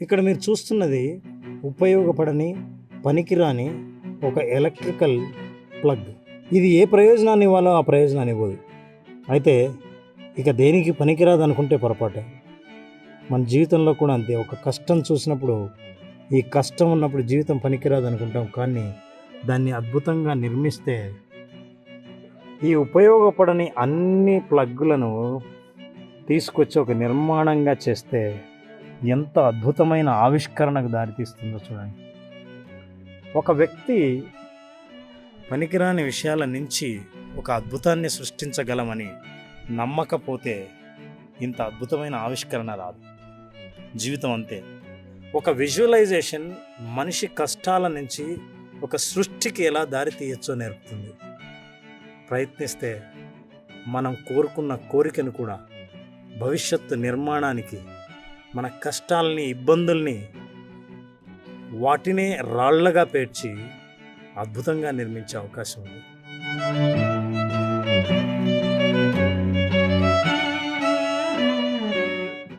ఇక్కడ మీరు చూస్తున్నది ఉపయోగపడని పనికిరాని ఒక ఎలక్ట్రికల్ ప్లగ్. ఇది ఏ ప్రయోజనాన్ని ఇవ్వాలో ఆ ప్రయోజనాన్ని ఇవ్వదు. అయితే ఇక దేనికి పనికిరాదు అనుకుంటే పొరపాటే. మన జీవితంలో కూడా అంతే. ఒక కష్టం చూసినప్పుడు ఈ కష్టం ఉన్నప్పుడు జీవితం పనికిరాదు అనుకుంటాం కానీ దాన్ని అద్భుతంగా నిర్మిస్తే ఈ ఉపయోగపడని అన్ని ప్లగ్గులను తీసుకొచ్చి ఒక నిర్మాణంగా చేస్తే ఎంత అద్భుతమైన ఆవిష్కరణకు దారితీస్తుందో చూడండి. ఒక వ్యక్తి పనికిరాని విషయాల నుంచి ఒక అద్భుతాన్ని సృష్టించగలమని నమ్మకపోతే ఇంత అద్భుతమైన ఆవిష్కరణ రాదు. జీవితం అంతే. ఒక విజువలైజేషన్ మనిషి కష్టాల నుంచి ఒక సృష్టికి ఎలా దారి తీయచ్చో నేర్పుతుంది. ప్రయత్నిస్తే మనం కోరుకున్న కోరికను కూడా భవిష్యత్తు నిర్మాణానికి మన కష్టాలని ఇబ్బందుల్ని వాటినే రాళ్ళగా పేర్చి అద్భుతంగా నిర్మించే అవకాశం ఉంది.